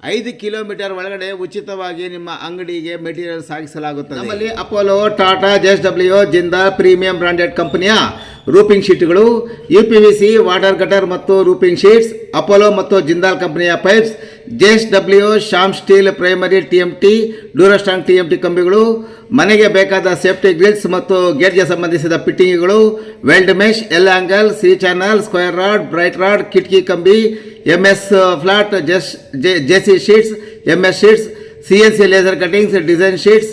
ಐದು ಕಿಲೋಮೀಟರ್ ಒಳಗಡೆ ಉಚಿತವಾಗಿ ನಿಮ್ಮ ಅಂಗಡಿಗೆ ಮೆಟೀರಿಯಲ್ ಸಾಗಿಸಲಾಗುತ್ತದೆ. ನಮ್ಮಲ್ಲಿ Apollo Tata JS W Jindal premium branded ಕಂಪನಿಯ roofing ಶೀಟ್ಗಳು U P V C water gutter ಮತ್ತು ರೂಪಿಂಗ್ ಶೀಟ್ಸ್ ಅಪೋಲೋ ಮತ್ತು ಜಿಂದಾಲ್ ಕಂಪನಿಯ pipes J S W Shyam steel primary T M T ಡ್ಯೂರಸ್ಟಾಂಗ್ T M T ಕಂಬಿಗಳು, ಮನೆಗೆ ಬೇಕಾದ safety grills ಮತ್ತು ಗೇಟ್ಗೆ ಸಂಬಂಧಿಸಿದ ಫಿಟ್ಟಿಂಗ್ಗಳು, weld mesh, L angle C channel, square rod, bright rod, ಕಿಟಕಿ ಕಂಬಿ M S flat, J S J C sheets M S sheets, C N C laser cuttings design sheets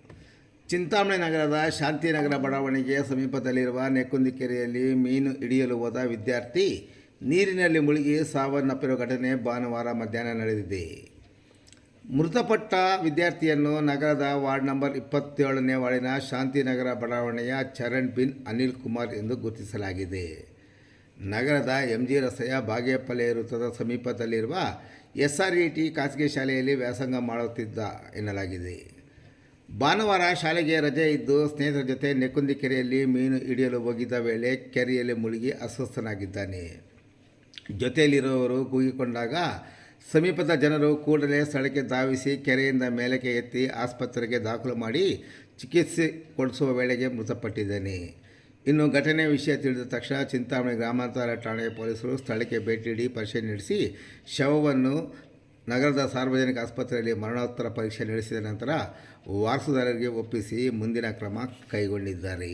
Chintamani ನಗರದ ಶಾಂತಿನಗರ ಬಡಾವಣೆಗೆ ಸಮೀಪದಲ್ಲಿರುವ ನೆಕ್ಕುಂದಿ ಕೆರೆಯಲ್ಲಿ ಮೀನು ಹಿಡಿಯಲು ಹೋದ ವಿದ್ಯಾರ್ಥಿ, ನೀರಿನಲ್ಲಿ ಮುಳುಗಿ ಸಾವನ್ನಪ್ಪಿರುವ ಘಟನೆ ಭಾನುವಾರ ಮಧ್ಯಾಹ್ನ ನಡೆದಿದೆ. ಮೃತಪಟ್ಟ ವಿದ್ಯಾರ್ಥಿಯನ್ನು ನಗರದ ವಾರ್ಡ್ ನಂಬರ್ ಇಪ್ಪತ್ತೇಳನೇ ವಾರ್ಡಿನ ಶಾಂತಿನಗರ ಬಡಾವಣೆಯ ಚರಣ್ ಬಿನ್ ಅನಿಲ್ ಕುಮಾರ್ ಎಂದು ಗುರುತಿಸಲಾಗಿದೆ. ನಗರದ ಎಂ ಜಿ ರಸ್ತೆಯ ಬಾಗೇಪಲ್ಲೆ ವೃತ್ತದ ಸಮೀಪದಲ್ಲಿರುವ ಎಸ್ ಆರ್ ಇ ಟಿ ಖಾಸಗಿ ಶಾಲೆಯಲ್ಲಿ ವ್ಯಾಸಂಗ ಮಾಡುತ್ತಿದ್ದ ಎನ್ನಲಾಗಿದೆ. ಭಾನುವಾರ ಶಾಲೆಗೆ ರಜೆ ಇದ್ದು ಸ್ನೇಹಿತರ ಜೊತೆ ನೆಕ್ಕುಂದಿ ಕೆರೆಯಲ್ಲಿ ಮೀನು ಹಿಡಿಯಲು ಹೋಗಿದ್ದ ವೇಳೆ ಕೆರೆಯಲ್ಲಿ ಮುಳುಗಿ ಅಸ್ವಸ್ಥನಾಗಿದ್ದಾನೆ. ಜೊತೆಯಲ್ಲಿರುವವರು ಕೂಗಿಕೊಂಡಾಗ ಸಮೀಪದ ಜನರು ಕೂಡಲೇ ಸ್ಥಳಕ್ಕೆ ಧಾವಿಸಿ ಕೆರೆಯಿಂದ ಮೇಲಕ್ಕೆ ಎತ್ತಿ ಆಸ್ಪತ್ರೆಗೆ ದಾಖಲು ಮಾಡಿ ಚಿಕಿತ್ಸೆ ಕೊಡಿಸುವ ವೇಳೆಗೆ ಮೃತಪಟ್ಟಿದ್ದಾನೆ. ಇನ್ನು ಘಟನೆ ವಿಷಯ ತಿಳಿದ ತಕ್ಷಣ ಚಿಂತಾಮಣಿ ಗ್ರಾಮಾಂತರ ಠಾಣೆಯ ಪೊಲೀಸರು ಸ್ಥಳಕ್ಕೆ ಭೇಟಿ ನೀಡಿ ಪರಿಶೀಲನೆ ನಡೆಸಿ ಶವವನ್ನು ನಗರದ ಸಾರ್ವಜನಿಕ ಆಸ್ಪತ್ರೆಯಲ್ಲಿ ಮರಣೋತ್ತರ ಪರೀಕ್ಷೆ ನಡೆಸಿದ ನಂತರ ವಾರಸುದಾರರಿಗೆ ಒಪ್ಪಿಸಿ ಮುಂದಿನ ಕ್ರಮ ಕೈಗೊಂಡಿದ್ದಾರೆ.